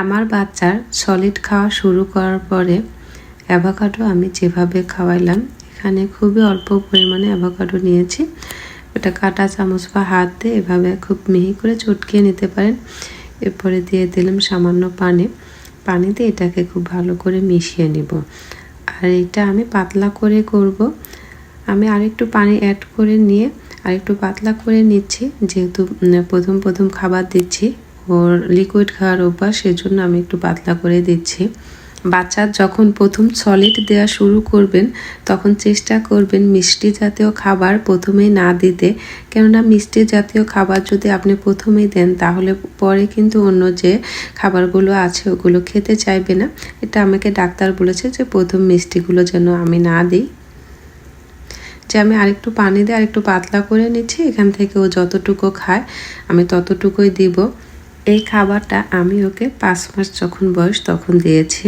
আমার বাচ্চার সলিড খাওয়া শুরু করার পরে অ্যাভোকাডো আমি যেভাবে খাওয়াইলাম, এখানে খুবই অল্প পরিমাণে অ্যাভোকাডো নিয়েছি। ওটা কাটা চামচ বা হাত দিয়ে এভাবে খুব মিহি করে চটকিয়ে নিতে পারেন। এরপরে দিয়ে দিলাম সামান্য পানি। পানিতে এটাকে খুব ভালো করে মিশিয়ে নিব। আর এটা আমি পাতলা করে করব। আমি আরেকটু পানি অ্যাড করে নিয়ে আরেকটু পাতলা করে নিচ্ছি, যেহেতু প্রথম প্রথম খাবার দিচ্ছি। ওর লিকুইড খাওয়ার অভ্যাস, সেজন্য আমি একটু পাতলা করে দিচ্ছি। বাচ্চা যখন প্রথম সলিড দেওয়া শুরু করবেন, তখন চেষ্টা করবেন মিষ্টি জাতীয় খাবার প্রথমেই না দিতে। কেননা মিষ্টি জাতীয় খাবার যদি আপনি প্রথমেই দেন, তাহলে পরে কিন্তু অন্য যে খাবারগুলো আছে, ওগুলো খেতে চাইবে না। এটা আমাকে ডাক্তার বলেছে যে প্রথম মিষ্টিগুলো যেন আমি না দিই। যে আমি আরেকটু পানি দিয়ে আরেকটু পাতলা করে নিচ্ছি, এখান থেকে ও যতটুকু খায়, আমি ততটুকুই দিব। এই খাবারটা আমি ওকে পাঁচ মাস যখন বয়স তখন দিয়েছি।